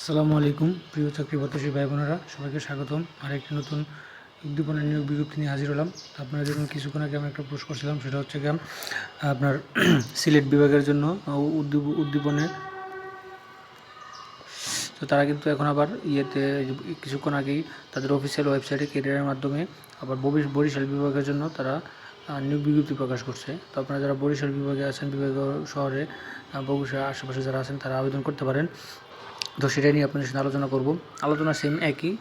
আসসালামু আলাইকুম, প্রিয় চাকরি প্রত্যাশী ভাই বোনেরা, সবাইকে স্বাগতম। আর একটি নতুন উদ্দীপনের নিয়োগ বিজ্ঞপ্তি নিয়ে হাজির হলাম। আপনারা দেখুন, কিছুক্ষণ আগে আমি একটা পোস্ট করছিলাম, সেটা হচ্ছে গিয়ে আপনার সিলেট বিভাগের জন্য উদ্দীপ উদ্দীপনে তো তারা কিন্তু এখন আবার ইয়েতে কিছুক্ষণ আগেই তাদের অফিসিয়াল ওয়েবসাইটে কেরিয়ারের মাধ্যমে আবার বরিশ- বরিশাল বিভাগের জন্য তারা নিয়োগ বিজ্ঞপ্তি প্রকাশ করছে। তো আপনারা যারা বরিশাল বিভাগে আছেন বিভাগ শহরে বগুড়া আশেপাশে যারা আছেন, তারা আবেদন করতে পারেন। তো সেটা নিয়ে আপনাদের সাথে আলোচনা করব। আলোচনা সেম একই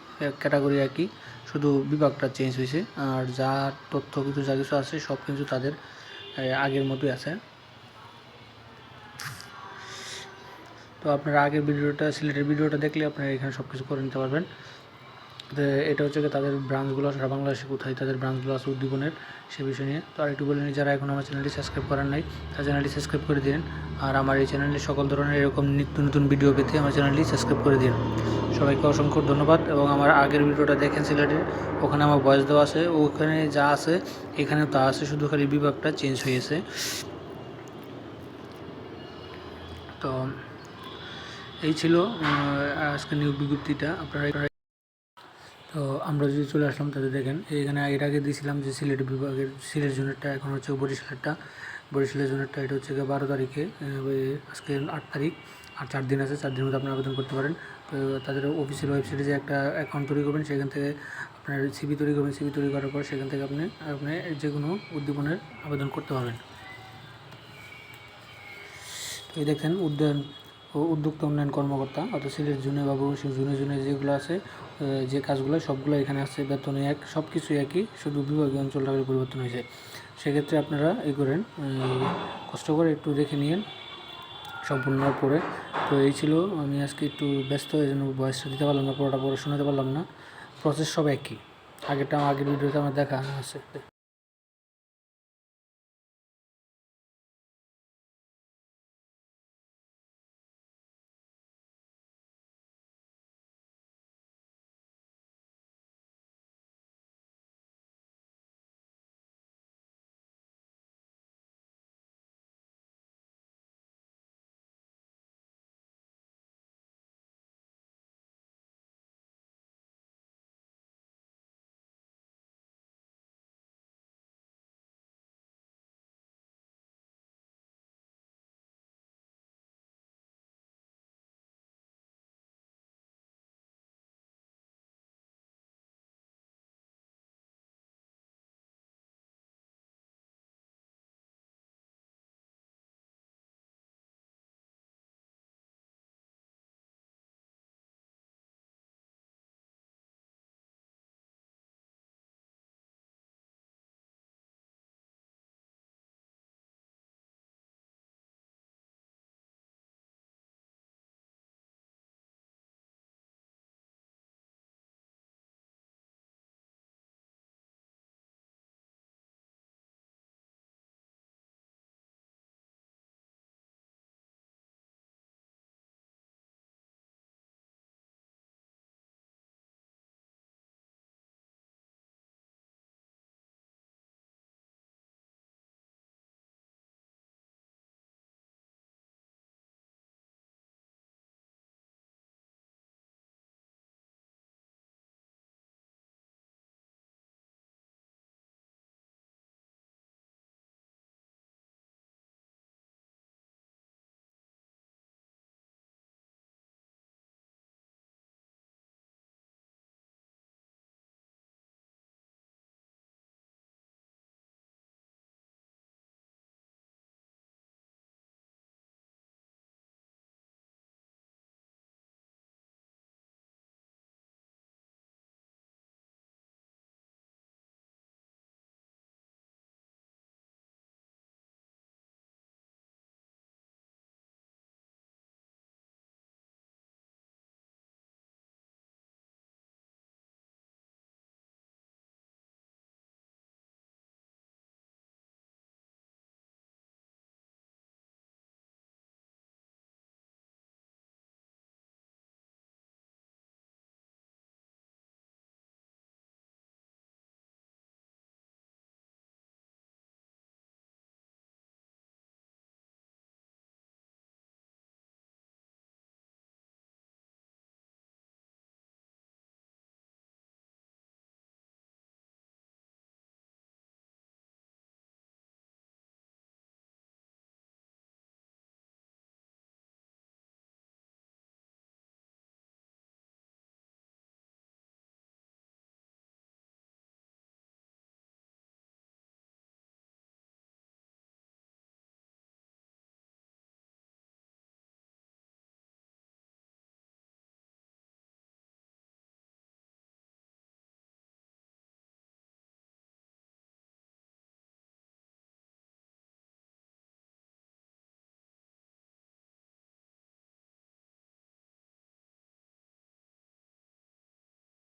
ক্যাটাগরি একই, শুধু বিভাগটা চেঞ্জ হয়েছে। আর যা তথ্য কিছু, যা কিছু আছে, সব কিছু তাদের আগের মতোই আছে। তো আপনারা আগের ভিডিওটা, সিলেটের ভিডিওটা দেখলে আপনারা এখানে সব কিছু করে নিতে পারবেন। এটা হচ্ছে গিয়ে তাদের ব্রাঞ্চগুলো সারা বাংলাদেশে কোথায় তাদের ব্রাঞ্চগুলো আছে উদ্দীপনের সে বিষয় নিয়ে। তো আর একটু বলে নিই যারা এখন আমার চ্যানেলটি সাবস্ক্রাইব করেন নাই তার চ্যানেলটি সাবস্ক্রাইব করে দিন। আর আমার এই চ্যানেলে সকল ধরনের এরকম নিত্য নতুন ভিডিও পেতে আমার চ্যানেলটি সাবস্ক্রাইব করে দিন। সবাইকে অসংখ্য ধন্যবাদ এবং আমার আগের ভিডিওটা দেখেন সিলেটের ওখানে আমার বয়স দেওয়া আছে ওখানে যা আছে এখানেও তা আছে শুধু খালি বিভাগটা চেঞ্জ হয়েছে। তো এই ছিল আহ, আজকের নিয়োগ বিজ্ঞপ্তিটা। আপনারা তো আমরা যদি চলে আসলাম তাদের দেখেন, এখানে এর আগে দিয়েছিলাম যে সিলেট বিভাগের, সিলেট জোনেরটা এখন হচ্ছে বরিশালেরটা বরিশালের জোনেরটা এটা হচ্ছে বারো তারিখে আজকে আট তারিখ, আর চার দিন আছে, চার দিনের মধ্যে আপনি আবেদন করতে পারেন। তো তাদের অফিসিয়াল ওয়েবসাইটে যে একটা অ্যাকাউন্ট তৈরি করবেন, সেখান থেকে আপনার সিবি তৈরি করবেন। সিবি তৈরি করার পর সেখান থেকে আপনি আপনি যে কোনো উদ্দীপনের আবেদন করতে পারবেন। তো এই দেখেন, উদ্যান ও উদ্যোক্তা উন্নয়ন কর্মকর্তা, অর্থাৎ সিলেট জুনে বাবু জুনে জুনে যেগুলো আছে যে কাজগুলো, সবগুলো এখানে আছে বেতনে এক সব কিছুই একই, শুধু বিভাগীয় অঞ্চলটা পরিবর্তন হয়েছে। সেক্ষেত্রে আপনারা এ করেন কষ্ট করে একটু দেখে নিন সম্পূর্ণ পরে তো এই ছিল, আমি আজকে একটু ব্যস্ত, এই জন্য বয়সটা দিতে পারলাম না, পুরোটা পড়ে শোনাতে পারলাম না। প্রসেস সব একই। আগেরটা, আগের ভিডিওতে আমার দেখা আছে।